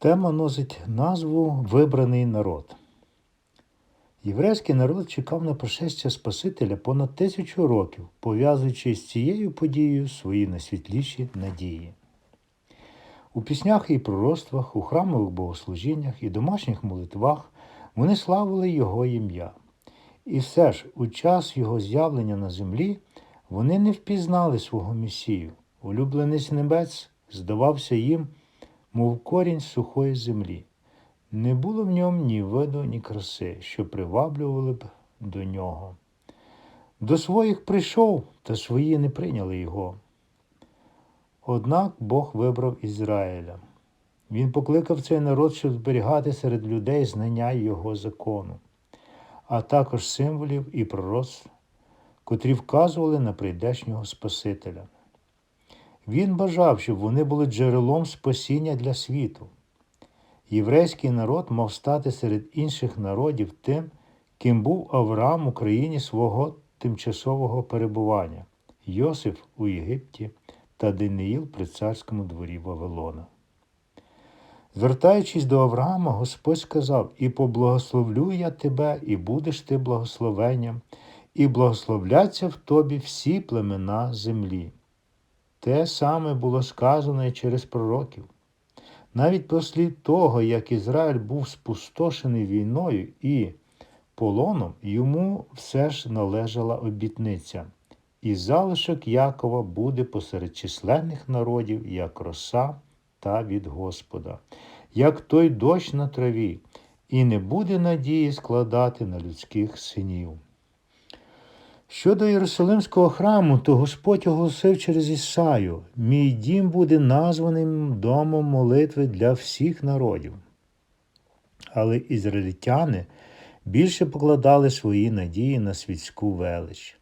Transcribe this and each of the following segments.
Тема носить назву Вибраний народ. Єврейський народ чекав на пришестя Спасителя понад тисячу років, пов'язуючи з цією подією свої найсвітліші надії. У піснях і пророцтвах, у храмових богослужіннях і домашніх молитвах вони славили Його ім'я. І все ж, у час Його з'явлення на землі, вони не впізнали свого Месію. Улюбленець небець здавався їм, мов корінь сухої землі. Не було в ньому ні виду, ні краси, що приваблювали б до нього. До своїх прийшов, та свої не прийняли його. Однак Бог вибрав Ізраїля. Він покликав цей народ, щоб зберігати серед людей знання Його закону, а також символів і пророцтв, котрі вказували на прийдешнього Спасителя. Він бажав, щоб вони були джерелом спасіння для світу. Єврейський народ мав стати серед інших народів тим, ким був Авраам у країні свого тимчасового перебування, Йосиф у Єгипті та Даниїл при царському дворі Вавилона. Звертаючись до Авраама, Господь сказав: І поблагословлю я тебе, і будеш ти благословенням, і благословляться в тобі всі племена землі. Те саме було сказано і через пророків. Навіть після того, як Ізраїль був спустошений війною і полоном, йому все ж належала обітниця, і залишок Якова буде посеред численних народів, як роса та від Господа, як той дощ на траві, і не буде надії складати на людських синів. Щодо Єрусалимського храму, то Господь оголосив через Ісаю, мій дім буде названим домом молитви для всіх народів. Але ізраїльтяни більше покладали свої надії на світську велич.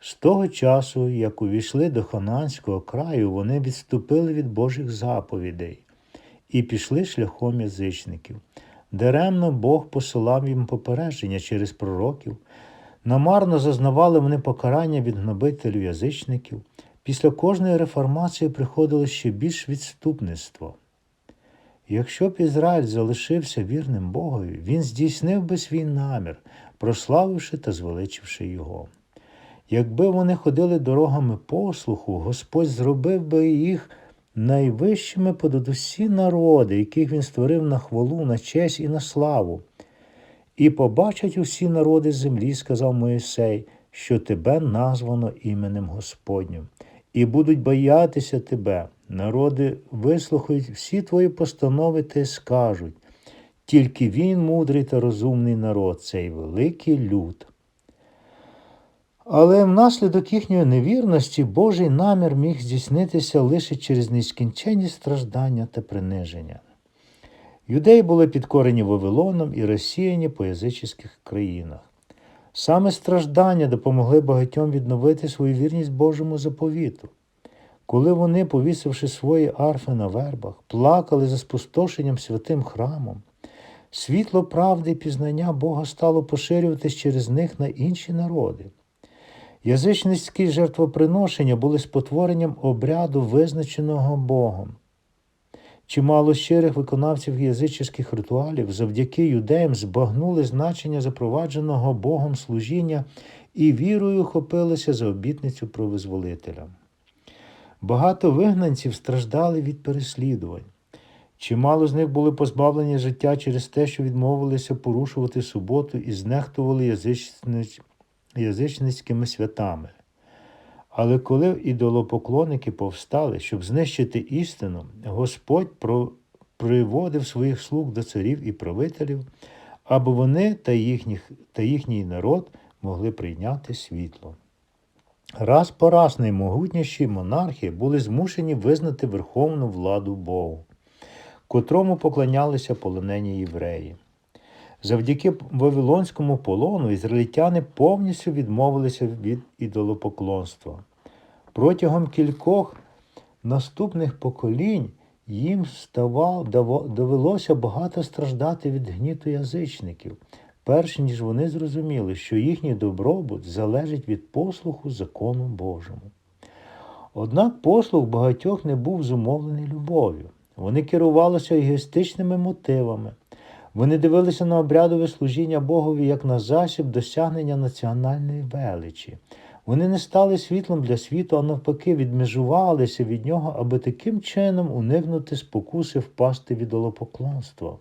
З того часу, як увійшли до Хананського краю, вони відступили від Божих заповідей і пішли шляхом язичників. Даремно Бог посилав їм попередження через пророків. Намарно зазнавали вони покарання від гнобителів язичників. Після кожної реформації приходило ще більш відступництво. Якщо б Ізраїль залишився вірним Богові, він здійснив би свій намір, прославивши та звеличивши його. Якби вони ходили дорогами послуху, Господь зробив би їх найвищими понад усі народи, яких він створив на хвалу, на честь і на славу. І побачать усі народи землі, сказав Моїсей, що тебе названо іменем Господнім, і будуть боятися тебе. Народи вислухають всі твої постанови та скажуть. Тільки він, мудрий та розумний народ, цей великий люд. Але внаслідок їхньої невірності Божий намір міг здійснитися лише через нескінченні страждання та приниження. Юдеї були підкорені Вавилоном і розсіяні по язичних країнах. Саме страждання допомогли багатьом відновити свою вірність Божому заповіту. Коли вони, повісивши свої арфи на вербах, плакали за спустошенням святим храмом, світло правди і пізнання Бога стало поширюватись через них на інші народи. Язичницькі жертвоприношення були спотворенням обряду, визначеного Богом. Чимало щирих виконавців язичних ритуалів завдяки юдеям збагнули значення запровадженого Богом служіння і вірою хопилися за обітницю про визволителя. Багато вигнанців страждали від переслідувань. Чимало з них були позбавлені життя через те, що відмовилися порушувати суботу і знехтували язичницькими святами. Але коли ідолопоклонники повстали, щоб знищити істину, Господь приводив своїх слуг до царів і правителів, аби вони та, їхніх... та їхній народ могли прийняти світло. Раз по раз наймогутніші монархи були змушені визнати верховну владу Богу, котрому поклонялися полонені євреї. Завдяки Вавилонському полону ізраїльтяни повністю відмовилися від ідолопоклонства. Протягом кількох наступних поколінь їм ставав, довелося багато страждати від гніту язичників, перш ніж вони зрозуміли, що їхній добробут залежить від послуху закону Божому. Однак послух багатьох не був зумовлений любов'ю. Вони керувалися егоїстичними мотивами. Вони дивилися на обрядове служіння Богові як на засіб досягнення національної величі. Вони не стали світлом для світу, а навпаки, відмежувалися від нього, аби таким чином уникнути спокуси впасти від олопоклонства.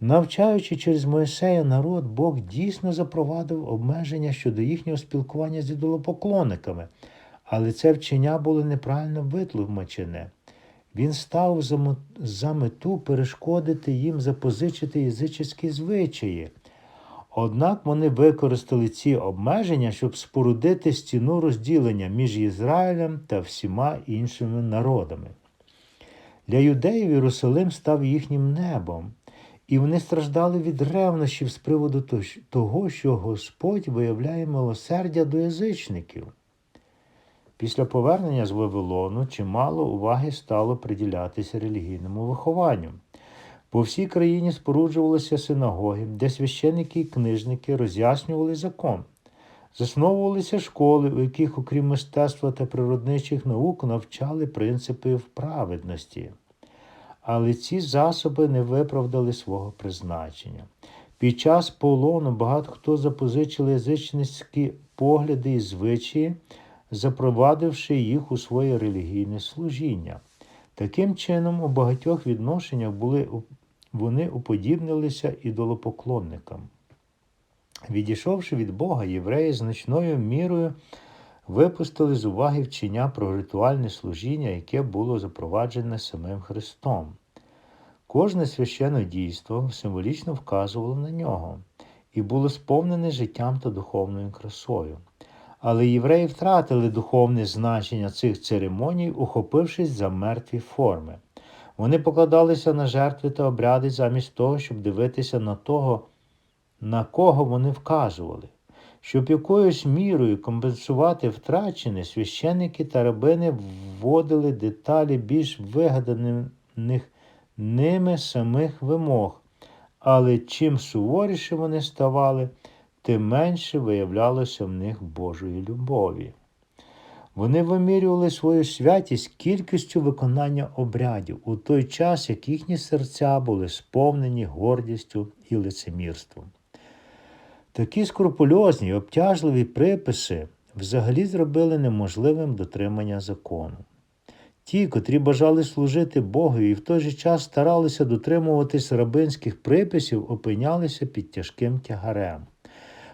Навчаючи через Моїсея народ, Бог дійсно запровадив обмеження щодо їхнього спілкування з ідолопоклонниками, але це вчення було неправильно витлумачене. Він став за мету перешкодити їм запозичити язичські звичаї. Однак вони використали ці обмеження, щоб спорудити стіну розділення між Ізраїлем та всіма іншими народами. Для юдеїв Єрусалим став їхнім небом, і вони страждали від ревнощів з приводу того, що Господь виявляє милосердя до язичників. Після повернення з Вавилону чимало уваги стало приділятися релігійному вихованню. По всій країні споруджувалися синагоги, де священники і книжники роз'яснювали закон. Засновувалися школи, у яких, окрім мистецтва та природничих наук, навчали принципи праведності. Але ці засоби не виправдали свого призначення. Під час полону багато хто запозичили язичницькі погляди і звичаї, запровадивши їх у своє релігійне служіння. Таким чином, у багатьох відношеннях були, вони уподібнилися ідолопоклонникам. Відійшовши від Бога, євреї значною мірою випустили з уваги вчення про ритуальне служіння, яке було запроваджене самим Христом. Кожне священне дійство символічно вказувало на нього і було сповнене життям та духовною красою. Але євреї втратили духовне значення цих церемоній, ухопившись за мертві форми. Вони покладалися на жертви та обряди замість того, щоб дивитися на того, на кого вони вказували. Щоб якоюсь мірою компенсувати втрачене, священники та рабини вводили деталі більш вигаданих ними самих вимог, але чим суворіше вони ставали, тим менше виявлялося в них Божої любові. Вони вимірювали свою святість кількістю виконання обрядів у той час, як їхні серця були сповнені гордістю і лицемірством. Такі скрупульозні, обтяжливі приписи взагалі зробили неможливим дотримання закону. Ті, котрі бажали служити Богу і в той же час старалися дотримуватись рабинських приписів, опинялися під тяжким тягарем.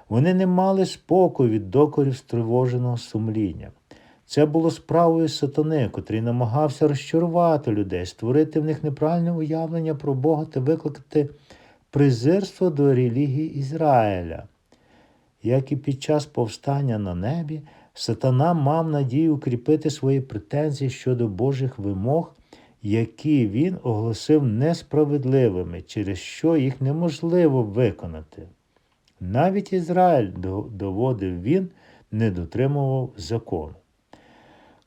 Вони не мали спокою від докорів стривоженого сумління. Це було справою сатани, котрий намагався розчарувати людей, створити в них неправильне уявлення про Бога та викликати презирство до релігії Ізраїля. Як і під час повстання на небі, сатана мав надію укріпити свої претензії щодо Божих вимог, які він оголосив несправедливими, через що їх неможливо виконати. Навіть Ізраїль доводив він, не дотримував закону.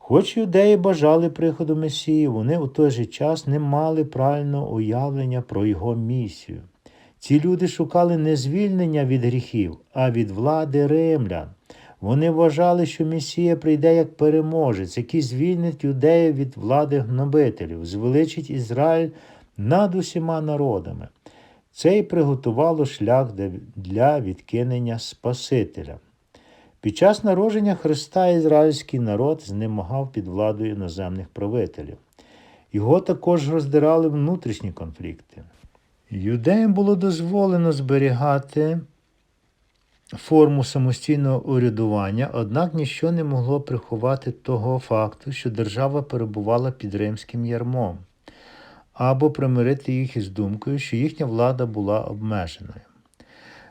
Хоч юдеї бажали приходу Месії, вони у той же час не мали правильного уявлення про його місію. Ці люди шукали не звільнення від гріхів, а від влади римлян. Вони вважали, що Месія прийде як переможець, який звільнить юдеїв від влади гнобителів, звеличить Ізраїль над усіма народами. Це й приготувало шлях для відкинення Спасителя. Під час народження Христа ізраїльський народ знемагав під владою іноземних правителів. Його також роздирали внутрішні конфлікти. Юдеям було дозволено зберігати форму самостійного урядування, однак ніщо не могло приховати того факту, що держава перебувала під римським ярмом, або примирити їх із думкою, що їхня влада була обмеженою.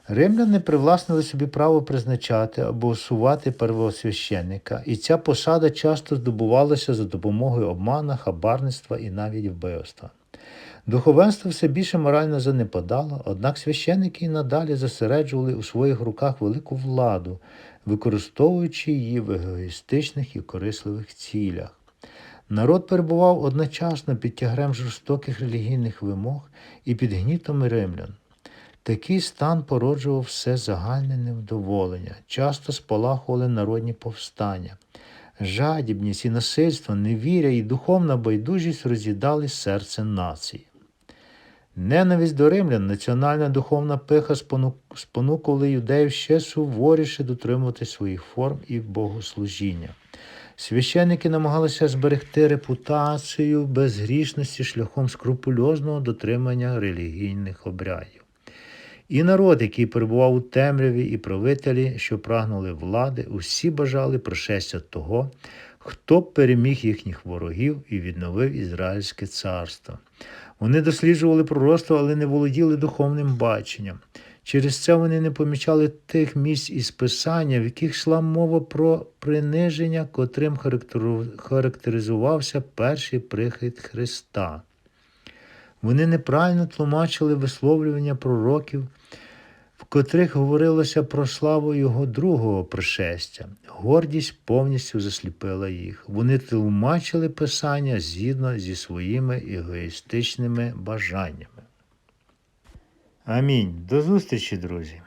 Римляни привласнили собі право призначати або усувати первосвященника, і ця посада часто здобувалася за допомогою обмана, хабарництва і навіть вбивства. Духовенство все більше морально занепадало, однак священники і надалі зосереджували у своїх руках велику владу, використовуючи її в егоїстичних і корисливих цілях. Народ перебував одночасно під тягрем жорстоких релігійних вимог і під гнітом римлян. Такий стан породжував все загальне невдоволення, часто спалахували народні повстання. Жадібність і насильство, невіря і духовна байдужість роз'їдали серце нації. Ненависть до римлян, національна духовна пиха спону- спонукували юдеїв ще суворіше дотримувати своїх форм і богослужіння. Священники намагалися зберегти репутацію безгрішності шляхом скрупульозного дотримання релігійних обрядів. І народ, який перебував у темряві, і правителі, що прагнули влади, усі бажали пришестя того, хто переміг їхніх ворогів і відновив Ізраїльське царство. Вони досліджували пророцтво, але не володіли духовним баченням. Через це вони не помічали тих місць із Писання, в яких йшла мова про приниження, котрим характеризувався перший прихід Христа. Вони неправильно тлумачили висловлювання пророків, котрих говорилося про славу його другого пришестя. Гордість повністю засліпила їх. Вони тлумачили Писання згідно зі своїми егоїстичними бажаннями. Амінь. До зустрічі, друзі!